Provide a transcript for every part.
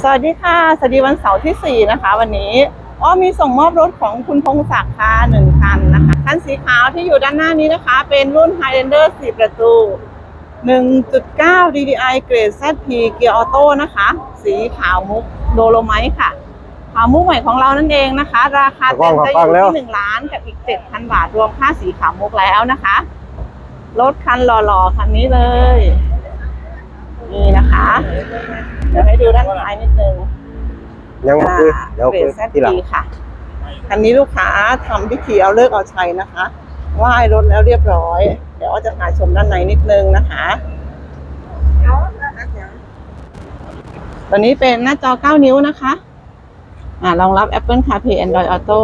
สวัสดีค่ะ สวัสดีวันเสาร์ที่ 4 นะคะ วันนี้อ้อมีส่งมอบรถของคุณพงศักดิ์ค่ะหนึ่งคันนะคะ คันสีขาวที่อยู่ด้านหน้านี้นะคะ เป็นรุ่น Highlander 4 ประตู 1.9 DDI เกรด ZP เกียร์ออโต้นะคะ สีขาวมุกโดโลไมต์ค่ะขาวมุกใหม่ของเรานั่นเองนะคะ ราคาเต็มจะอยู่ที่1ล้านกับอีก 7,000 บาทรวมค่าสีขาวมุกแล้วนะคะ รถคันหล่อๆ คันนี้เลย นี่นะคะ เดี๋ยวให้ดูด้านท้ายนิดนึงยังบอกคุยอ่าเดี๋ยวเบคุยสแซทีหลังค่ะคันนี้ลูกค้าทำพิธีเอาเลิกเอาชัยนะคะไหว้รถแล้วเรียบร้อย เดี๋ยวอ้อจะพาชมด้านในนิดนึงนะคะตัวนี้เป็นหน้าจอ 9 นิ้วนะคะอ่ารองรับ Apple CarPlay Android Auto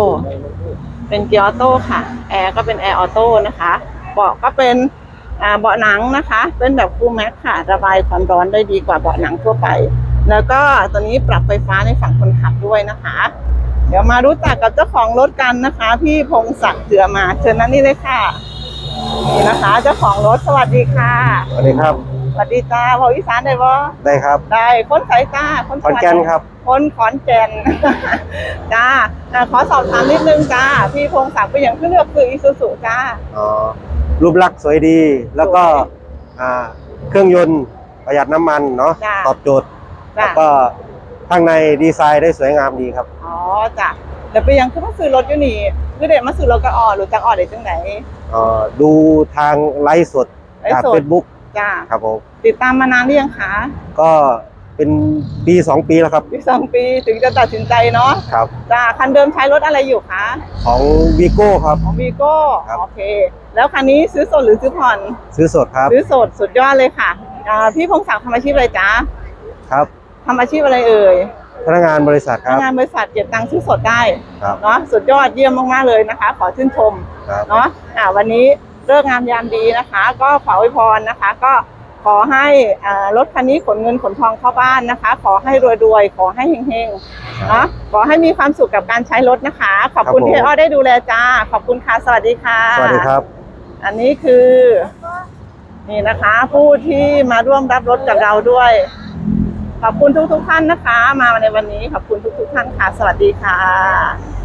เป็นเกียร์ออโต้ค่ะ แอร์ก็เป็นแอร์ออโต้นะคะ เบาะก็เป็นอ่า เบาะหนังนะคะ เป็นแบบฟูลแม็กค่ะ ระบายความร้อนได้ดีกว่าเบาะหนังทั่วไป แล้วก็ตัวนี้ปรับไฟฟ้าในฝั่งคนขับด้วยนะคะ เดี๋ยวมารู้จักกับเจ้าของรถกันนะคะ พี่พงศักดิ์เถือมาเชิญนั่นนี่เลยค่ะนี่นะคะเจ้าของรถสวัสดีค่ะ สวัสดีครับ สวัสดีจ้าพออีสานได้บ่ได้ครับ ได้คนสายจ้าคนขอนแก่นครับคนขอนแก่นจ้าอ่าขอสอบถามนิดนึงจ้าพี่พงศักดิ์เป็นอย่างที่เลือกคืออีซูซูจ้าอ๋อ รูปลักษณ์สวยดี แล้วก็สวยอ่าเครื่องยนต์ประหยัดน้ำมันเนาะจ้ะตอบโจทย์ จ้าแล้วก็ข้างในดีไซน์ได้สวยงามดีครับ อ๋อจ้ะเดี๋ยวไปยังคือมาซื้อรถอยู่นี่คือเด็กมาซื้อรถกระอ่อหรือจักอ่อได้จังไหนเอ่อดูทางไลฟ์สดไลฟ์จากสดเฟซบุ๊กจ้าครับผมติดตามมานานหรือยังคะก็ เป็นปีสองปีแล้วครับ อีกสองปีถึงจะตัดสินใจเนาะครับ จ้าคันเดิมใช้รถอะไรอยู่คะของวีโก้ครับ ของวีโก้ครับ โอเค แล้วคันนี้ซื้อสดหรือซื้อผ่อน ซื้อสดครับซื้อสดสุดยอดเลยค่ะอ่าพี่พงศักดิ์ทำอาชีพอะไรจ๊ะครับทำอาชีพอะไรเอ่ยพนักงานบริษัทพคนัรักบงานบริษัทเก็บตังค์ซื้อสดได้ครับ เนาะสุดยอดเยี่ยมมากๆเลยนะคะ ขอชื่นชม ครับ เนาะอ่าวันนี้เลิกงามยามดีนะคะ ก็ขออวยพรนะคะ ก็ ขอให้อ่ารถคันนี้ขนเงินขนทองเข้าบ้านนะคะ ขอให้รวยๆ ขอให้เฮงๆเนาะขอให้มีความสุขกับการใช้รถนะคะ ขอบคุณครับผมที่อ้อได้ดูแลจ้า ขอบคุณค่ะ สวัสดีค่ะ สวัสดีครับ อันนี้คือนี่นะคะ ผู้ที่มาร่วมรับรถกับเราด้วย ขอบคุณทุกๆท่านนะคะ มาในวันนี้ขอบคุณทุกๆท่านค่ะ สวัสดีค่ะ